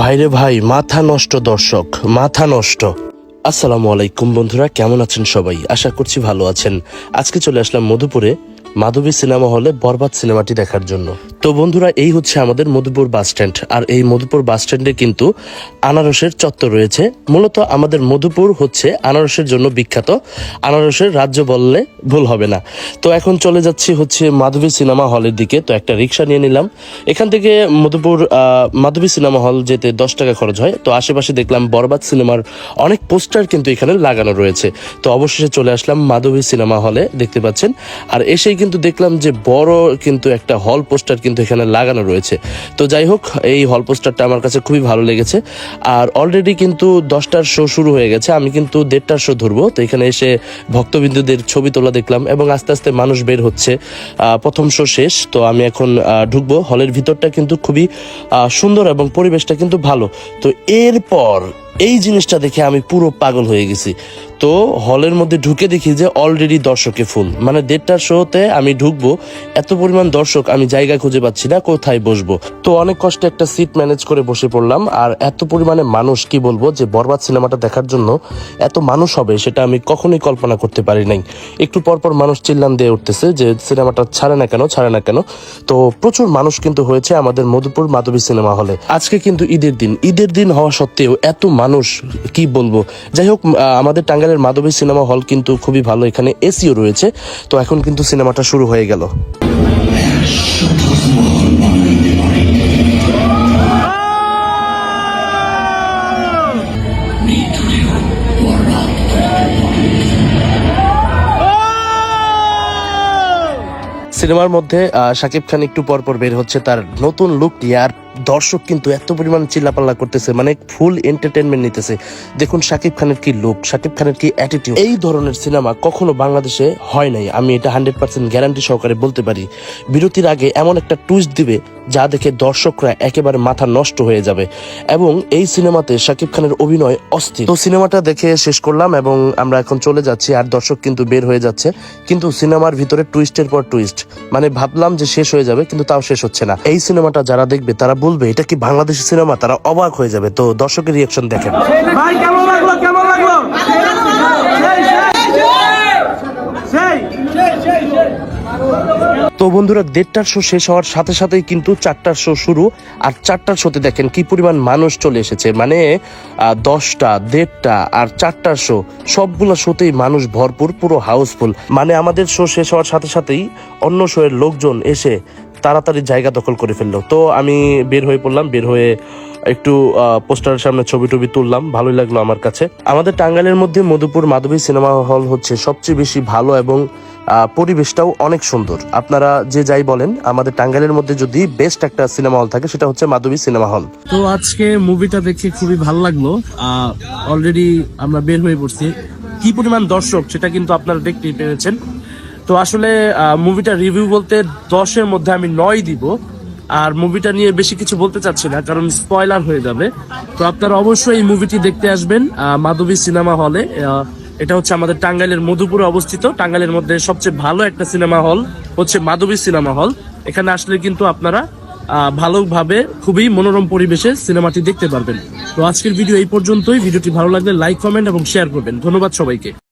ভাইরে ভাই, মাথা নষ্ট দর্শক, মাথা নষ্ট। আসসালামু আলাইকুম বন্ধুরা, কেমন আছেন সবাই? আশা করছি ভালো আছেন। আজকে চলে আসলাম মধুপুরে মাধবী সিনেমা হলে বরবাদ সিনেমাটি দেখার জন্য। তো বন্ধুরা, এই হচ্ছে আমাদের মধুপুর বাস স্ট্যান্ড। আর এই মধুপুর বাস স্ট্যান্ডে কিন্তু আনারসের চত্বর রয়েছে। মূলত আমাদের মধুপুর হচ্ছে আনারসের জন্য বিখ্যাত। আনারসের রাজ্য বললে ভুল হবে না। তো এখন চলে যাচ্ছি হচ্ছে মাধবী সিনেমা হলের দিকে। তো একটা রিক্সা নিয়ে নিলাম। এখান থেকে মধুপুর মাধবী সিনেমা হল যেতে দশ টাকা খরচ হয়। তো আশেপাশে দেখলাম বরবাদ সিনেমার অনেক পোস্টার কিন্তু এখানে লাগানো রয়েছে। তো অবশেষে চলে আসলাম মাধবী সিনেমা হলে, দেখতে পাচ্ছেন। আর এসেই কিন্তু দেখলাম যে বড় কিন্তু একটা হল পোস্টার কিন্তু এখানে লাগানো রয়েছে। তো যাই হোক, এই হল পোস্টারটা আমার কাছে খুবই ভালো লেগেছে। আর অলরেডি কিন্তু দশটার শো শুরু হয়ে গেছে, আমি কিন্তু দেড়টার শো ধরবো। তো এখানে এসে ভক্তবিন্দুদের ছবি তোলা দেখলাম এবং আস্তে আস্তে মানুষ বের হচ্ছে। প্রথম শো শেষ, তো আমি এখন ঢুকবো। হলের ভিতরটা কিন্তু খুবই সুন্দর এবং পরিবেশটা কিন্তু ভালো। তো এরপর এই জিনিসটা দেখে আমি পুরো পাগল হয়ে গেছি। তো হলের মধ্যে ঢুকে দেখি যে অলরেডি দর্শকে ফুল। মানে দেড়টার শোতে আমি ঢুকবো, এত পরিমাণ দর্শক আমি জায়গা খুঁজে পাচ্ছি না, কোথায় বসবো? তো অনেক কষ্টে একটা সিট ম্যানেজ করে বসে পড়লাম, আর এত পরিমাণে মানুষ, কি বলব, যে বরবাদ সিনেমাটা দেখার জন্য এত মানুষ হবে, সেটা আমি কখনোই কল্পনা করতে পারি নাই। একটু পরপর মানুষ চিল্লান দিয়ে উঠতেছে যে, সিনেমাটা ছাড়ে না কেন, ছাড়ে না কেন? তো প্রচুর মানুষ কিন্তু হয়েছে আমাদের মধুপুর মাধবী সিনেমা হলে। আজকে কিন্তু ঈদের দিন। ঈদের দিন হওয়া সত্ত্বেও এত মানুষ, কি বলব? যাই হোক আমাদের আমাদের টাঙ্গাইলের মাধবী সিনেমা হল কিন্তু খুবই ভালো, এখানে এসিও রয়েছে। তো এখন কিন্তু সিনেমাটা শুরু হয়ে গেল। সিনেমার মধ্যে শাকিব খান একটু পর পর বের হচ্ছে তার নতুন লুকটি আর দর্শক কিন্তু এত পরিমাণ চিল্লাপাল্লা করতেছে মানে ফুল এন্টারটেনমেন্ট নিতেছে। দেখুন শাকিব খানের কি লুক শাকিব খানের কি অ্যাটিটিউড এই ধরনের সিনেমা কখনো বাংলাদেশে হয় নাই, আমি এটা হান্ড্রেড পার্সেন্ট গ্যারান্টি সহকারে বলতে পারি। বিরতির আগে এমন একটা টুইস্ট দিবে, যা দেখে দর্শকরা একেবারে মাথা নষ্ট হয়ে যাবে। এবং এই সিনেমাতে শাকিব খানের অভিনয় অস্থির। তো সিনেমাটা দেখে শেষ করলাম এবং আমরা এখন চলে যাচ্ছি, আর দর্শক কিন্তু বের হয়ে যাচ্ছে। কিন্তু সিনেমার ভিতরে টুইস্টের পর টুইস্ট মানে ভাবলাম যে শেষ হয়ে যাবে, কিন্তু তাও শেষ হচ্ছে না। এই সিনেমাটা যারা দেখবে, তারা বলবে এটা কি বাংলাদেশি সিনেমা? তারা অবাক হয়ে যাবে। তো দর্শকের রিয়াকশন দেখেন। ভাই কেমন লাগল? কেমন লাগল? সেই সেই তো বন্ধুরা দেড়টার শো শেষ হওয়ার সাথে সাথেই কিন্তু চারটার শো শুরু। আর চারটার শোতে দেখেন কি পরিমাণ মানুষ চলে এসেছে। মানে দশটা দেড়টা আর চারটার শো সবগুলো শোতেই মানুষ ভরপুর পুরো হাউসফুল মানে আমাদের শো শেষ হওয়ার সাথে সাথেই অন্য শো এর লোকজন এসে তাড়াতাড়ি জায়গা দখল করে ফেলল। তো আমি বের হয়ে পড়লাম, বের হয়ে একটু পোস্টারের সামনে ছবি টবি তুললাম, ভালোই লাগল আমার কাছে। আমাদের টাঙ্গাইলের মধ্যে মধুপুর মাধবী সিনেমা হল হচ্ছে সবচেয়ে বেশি ভালো এবং পরিবেশটাও অনেক সুন্দর। আপনারা যে যাই বলেন, আমাদের টাঙ্গাইলের মধ্যে যদি বেস্ট একটা সিনেমা হল থাকে, সেটা হচ্ছে মাধবী সিনেমা হল। তো আজকে মুভিটা দেখে খুবই ভালো লাগল। অলরেডি আমরা বের হয়ে পড়ছি। কি পরিমাণ দর্শক, সেটা কিন্তু আপনারা দেখতেই পেরেছেন। তো আসলে মুভিটা রিভিউ বলতে দশের মধ্যে আমি নয় দিব। আর মুভিটা নিয়ে বেশি কিছু বলতে চাচ্ছি না, কারণ স্পয়লার হয়ে যাবে। তো আপনারা অবশ্যই এই মুভিটি দেখতে আসবেন মাধবী সিনেমা হলে এটা হচ্ছে আমাদের টাঙ্গাইলের মধুপুরে অবস্থিত। টাঙ্গাইলের মধ্যে সবচেয়ে ভালো একটা সিনেমা হল হচ্ছে মাধবী সিনেমা হল এখানে আসলে কিন্তু আপনারা ভালোভাবে, খুবই মনোরম পরিবেশে সিনেমাটি দেখতে পারবেন। তো আজকের ভিডিও এই পর্যন্তই। ভিডিওটি ভালো লাগলে লাইক কমেন্ট এবং শেয়ার করবেন। ধন্যবাদ সবাইকে।